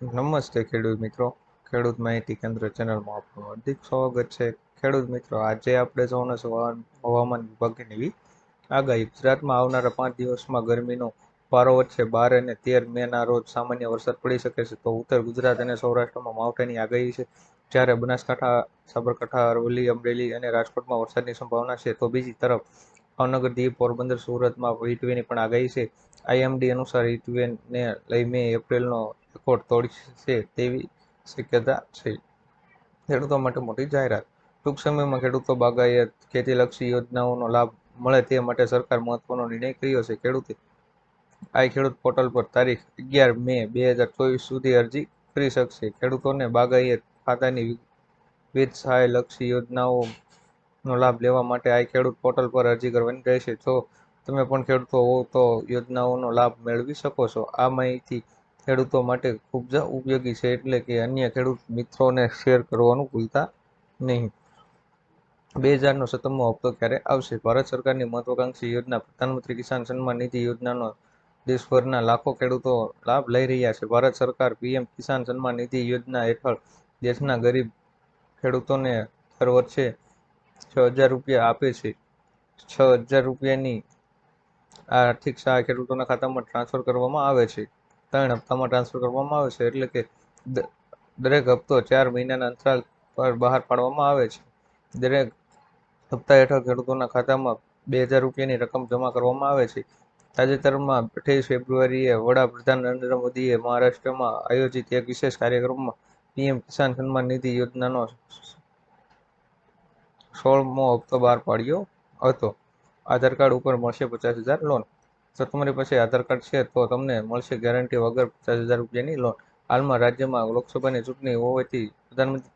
નમસ્તે ખેડૂત મિત્રો. ખેડૂત માહિતી કેન્દ્ર ચેનલમાં આપનું હાર્દિક સ્વાગત છે. ખેડૂત મિત્રો, આજે આપણે છે હવામાન વિભાગની આગાહી. ગુજરાતમાં આવનારા પાંચ દિવસમાં ગરમીનો પારો વધશે. બાર અને તેર મેના રોજ સામાન્ય વરસાદ પડી શકે છે. તો ઉત્તર ગુજરાત અને સૌરાષ્ટ્રમાં માવઠાની આગાહી છે. જ્યારે બનાસકાંઠા, સાબરકાંઠા, અરવલ્લી, અમરેલી અને રાજકોટમાં વરસાદની સંભાવના છે. તો બીજી તરફ ભાવનગર દીવ પોરબંદર સુરતમાં હિટવેની પણ આગાહી છે. આઈએમડી અનુસાર હિટવેને મે એપ્રિલનો રેકોર્ડ તોડશે તેવી શક્યતા છે. ખેડૂતો માટે મોટી જાહેરાત. ટૂંક સમયમાં ખેડૂતો બાગાયત ખેતીલક્ષી યોજનાઓનો લાભ મળે તે માટે સરકાર મહત્વનો નિર્ણય કર્યો છે. ખેડૂતે આઈ ખેડૂત પોર્ટલ પર તારીખ અગિયાર મે બે હજાર ચોવીસ સુધી અરજી કરી શકશે. ખેડૂતોને બાગાયત ખાતાની વિવિધ સહાય લક્ષી યોજનાઓનો લાભ લેવા માટે આઈ ખેડૂત પોર્ટલ પર અરજી કરવાની રહેશે. જો તમે પણ ખેડૂતો હો તો યોજનાઓનો લાભ મેળવી શકો છો. આ માહિતી ખેડૂતો માટે ખૂબ જ ઉપયોગી છે એટલે કે અન્ય ખેડૂત મિત્રોને શેર કરવાનું ભૂલતા નહીં. બે હજારનો સત્તમો હપ્તો ક્યારે આવશે? ભારત સરકારની મહત્વાકાંક્ષી યોજના પ્રધાનમંત્રી કિસાન સન્માન નિધિ યોજનાનો દેશભરના લાખો ખેડૂતો લાભ લઈ રહ્યા છે. ભારત સરકાર પીએમ કિસાન સન્માન નિધિ યોજના હેઠળ દેશના ગરીબ ખેડૂતોને દર વર્ષે છ હજાર રૂપિયા આપે છે. છ હજાર રૂપિયાની આર્થિક સહાય ખેડૂતોના ખાતામાં ટ્રાન્સફર કરવામાં આવે છે. ત્રણ હપ્તામાં ટ્રાન્સફર કરવામાં આવે છે, એટલે કે દરેક હપ્તો ચાર મહિનાના અંતરાલ પર બહાર પાડવામાં આવે છે. દરેક હપ્તા હેઠળ ખેડૂતોના ખાતામાં બે હજાર રૂપિયાની રકમ જમા કરવામાં આવે છે. તાજેતરમાં અઠ્યાવીસ ફેબ્રુઆરીએ વડાપ્રધાન નરેન્દ્ર મોદીએ મહારાષ્ટ્રમાં આયોજિત એક વિશેષ કાર્યક્રમમાં પીએમ કિસાન સન્માન નિધિ યોજનાનો સોળમો હપ્તો બહાર પાડ્યો હતો. આધાર કાર્ડ ઉપર મળશે પચાસ હજાર લોન જો તમારી પાસે આધાર કાર્ડ છે તો તમને મળશે ગેરંટી વગર પચાસ હજાર રૂપિયાની લોન હાલમાં રાજ્યમાં લોકસભાની ચૂંટણી હોવાથી પ્રધાનમંત્રી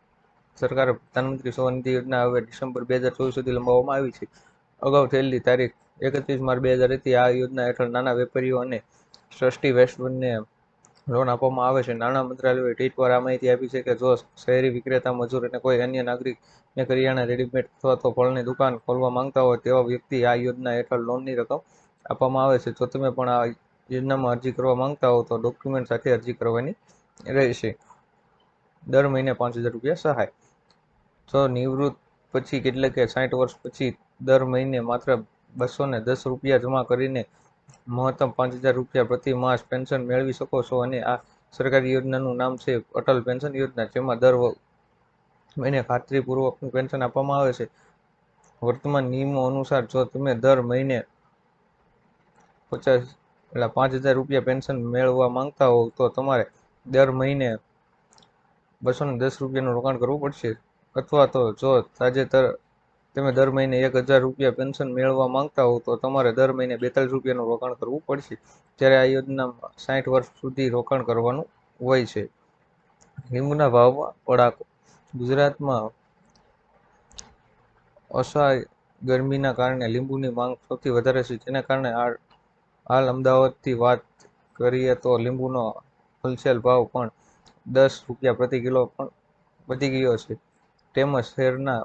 સરકારે પ્રધાનમંત્રી સ્વનિધિ યોજના હવે ડિસેમ્બર બે હજાર ચોવીસ સુધી લંબાવવામાં આવી છે. અગાઉ થયેલી તારીખ એકત્રીસ માર્ચ બે હજાર હતી આ યોજના હેઠળ નાના વેપારીઓ અને ટ્રસ્ટી વેસ્ટને લોન આપવામાં આવે છે. નાણાં મંત્રાલયે ટ્વીટ પર આ માહિતી આપી છે કે જો શહેરી વિક્રેતા, મજૂર અને કોઈ અન્ય નાગરિકને કરિયાણા રેડીમેડ અથવા તો ફળની દુકાન ખોલવા માંગતા હોય તેવા વ્યક્તિ આ યોજના હેઠળ લોનની રકમ આપવામાં આવે છે. જો તમે પણ આ યોજનામાં અરજી કરવા માંગતા હો તો ડોક્યુમેન્ટ સાથે અરજી કરવાની રહેશે. દર મહિને પાંચ હજાર રૂપિયા સહાય. જો નિવૃત્ત પછી એટલે કે સાઠ વર્ષ પછી દર મહિને માત્ર બસો ને દસ રૂપિયા જમા કરીને મહત્તમ પાંચ હજાર રૂપિયા પ્રતિ માસ પેન્શન મેળવી શકો છો અને આ સરકારી યોજનાનું નામ છે અટલ પેન્શન યોજના, જેમાં દર મહિને ખાતરીપૂર્વકનું પેન્શન આપવામાં આવે છે. વર્તમાન નિયમો અનુસાર જો તમે દર મહિને પચાસ એટલે પાંચ હજાર રૂપિયા પેન્શન મેળવવા માંગતા હોવ, તો તમારે દર મહિને બસો ને દસ રૂપિયાનું રોકાણ કરવું પડશે. અથવા તો જો તાજેતર તમે દર મહિને એક હજાર રૂપિયા પેન્શન મેળવવા માંગતા હો તો તમારે દર મહિને બેતાલીસ રૂપિયાનું રોકાણ કરવું પડશે. જ્યારે આ યોજનામાં સાઠ વર્ષ સુધી રોકાણ કરવાનું હોય છે. લીંબુના ભાવમાં પડાકો. ગુજરાતમાં અસહાય ગરમીના કારણે લીંબુની માંગ સૌથી વધારે છે. જેના કારણે હાલ અમદાવાદથી વાત કરીએ તો લીંબુનો હોલસેલ ભાવ પણ દસ રૂપિયા પ્રતિ કિલો પણ વધી ગયો છે. તેમજ શહેરના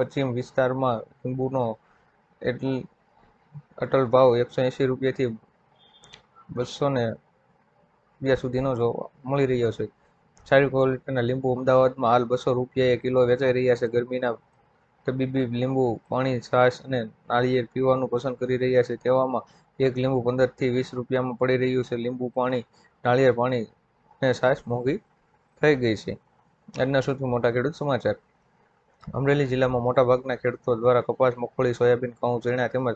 પશ્ચિમ વિસ્તારમાં લીંબુનો એટલ, અટલ ભાવ એકસો એંશી રૂપિયાથી બસો ને રૂપિયા સુધીનો જોવા મળી રહ્યો છે. સારી ક્વોલિટીના લીંબુ અમદાવાદમાં હાલ બસો રૂપિયાએ કિલો વેચાઈ રહ્યા છે. ગરમીના તબીબી લીંબુ, પાણી, છાશ અને નાળિયેર પીવાનું પસંદ કરી રહ્યા છે. તેવામાં એક લીંબુ પંદરથી વીસ રૂપિયામાં પડી રહ્યું છે. લીંબુ, પાણી, નાળિયેર, પાણી અને છાશ મોંઘી થઈ ગઈ છે. આજના સૌથી મોટા ખેડૂત સમાચાર. અમરેલી જિલ્લામાં મોટાભાગના ખેડૂતો દ્વારા કપાસ, મગફળી, સોયાબીન, ઘઉં, ઝીણા તેમજ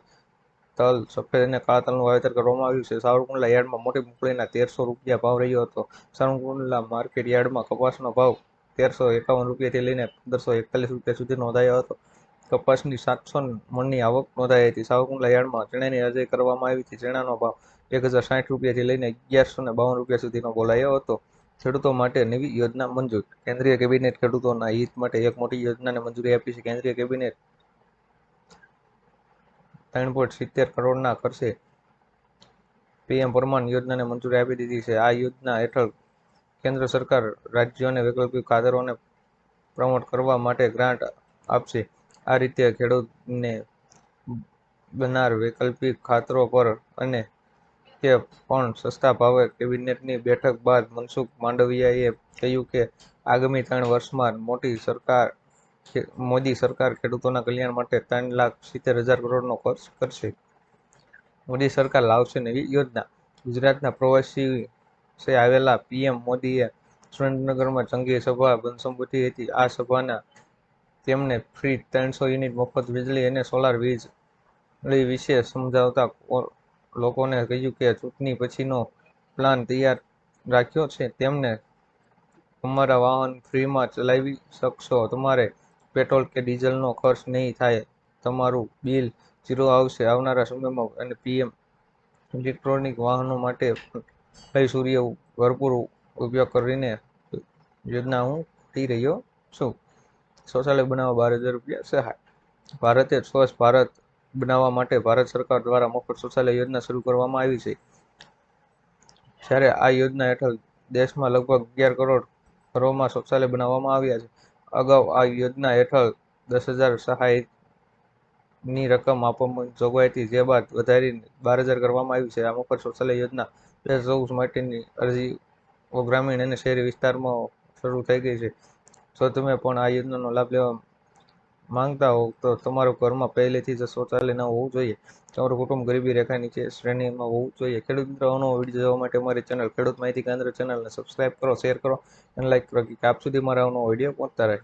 તલ, સફેદ અને કાળા તલનું વાવેતર કરવામાં આવ્યું છે. સાવરકુંડલા યાર્ડમાં મોટી મગફળીના તેરસો રૂપિયા ભાવ રહ્યો હતો. સાવરકુંડલા માર્કેટ યાર્ડમાં કપાસનો ભાવ તેરસો એકાવન રૂપિયાથી લઈને પંદરસો એકતાલીસ રૂપિયા સુધી નોંધાયો હતો. કપાસની સાતસો મણની આવક નોંધાઈ હતી. સાવરકુંડલા યાર્ડમાં ચણાની અરજી કરવામાં આવી હતી. ચણાનો ભાવ એક હજાર સાઠ રૂપિયાથી લઈને અગિયારસો ને બાવન રૂપિયા સુધીનો બોલાયો હતો. ખેડૂતો માટે નવી યોજના મંજૂર. કેન્દ્રીય કેબિનેટ ખેડૂતોના હિત માટે એક મોટી યોજનાને મંજૂરી આપી છે. કેન્દ્રીય કેબિનેટ ત્રણ પોઈન્ટ સિત્તેર કરોડના ખર્ચે પીએમ પરમાન યોજનાને મંજૂરી આપી દીધી છે. આ યોજના હેઠળ કેન્દ્ર સરકાર રાજ્યોને વૈકલ્પિક ખાતરોને પ્રમોટ કરવા માટે ગ્રાન્ટ આપશે. આ રીતે ખેડૂતને બનાર વૈકલ્પિક ખાતરો પર અને કે પણ સસ્તા ભાવે કેબિનેટની બેઠક બાદ મનસુખ માંડવિયાએ કહ્યું કે આગામી ત્રણ વર્ષમાં મોટી સરકાર મોદી સરકાર ખેડૂતોના કલ્યાણ માટે ત્રણ લાખ સિત્તેર હજાર કરોડનો ખર્ચ કરશે. મોદી સરકાર લાવશે નવી યોજના. ગુજરાતના પ્રવાસી આવેલા પીએમ મોદીએ સુરેન્દ્રનગરમાં જંગી સભા સંબોધી હતી. આ સભાના તેમને ફ્રી ત્રણસો યુનિટ મફત વીજળી અને સોલાર વીજળી વિશે સમજાવતા લોકોને કહ્યું કે ચૂંટણી પછીનો પ્લાન તૈયાર રાખ્યો છે. તેમને તમારા વાહન ફ્રીમાં ચલાવી શકશો. તમારે પેટ્રોલ કે ડીઝલનો ખર્ચ નહીં થાય. તમારું બિલ ઝીરો આવશે. આવનારા સમયમાં અને પીએમ ઇલેક્ટ્રોનિક વાહનો માટે કઈ સૂર્ય ભરપૂર ઉપયોગ કરીને યોજના હું કરી રહ્યો છું. શૌચાલય બનાવવા બાર હજાર રૂપિયા સહાય. ભારતે સ્વચ્છ ભારત બનાવવા માટે ભારત સરકાર દ્વારા મફત શૌચાલય યોજના શરૂ કરવામાં આવી છે. જ્યારે આ યોજના હેઠળ દેશમાં લગભગ અગિયાર કરોડ ઘરોમાં શૌચાલય બનાવવામાં આવ્યા છે. અગાઉ આ યોજના હેઠળ દસ હજાર સહાયની રકમ આપવામાં જોગવાઈ હતી, જે બાદ વધારીને બાર હજાર કરવામાં આવી છે. આ મફત શૌચાલય યોજના બે ચોવીસ માટેની અરજીઓ ગ્રામીણ અને શહેરી વિસ્તારમાં શરૂ થઈ ગઈ છે. જો તમે પણ આ યોજનાનો લાભ લેવા માંગતા હોવ તો તમારા ઘરમાં પહેલેથી જ શૌચાલય ન હોવું જોઈએ. તમારું કુટુંબ ગરીબી રેખા નીચે શ્રેણીમાં હોવું જોઈએ. ખેડૂત મિત્રો વીડિયો જોવા માટે અમારી ચેનલ ખેડૂત માહિતી કેન્દ્ર ચેનલને સબસ્ક્રાઇબ કરો શેર કરો અને લાઇક કરો. કે આપ સુધી મારા અવનવો વીડિયો પહોંચતા રહે.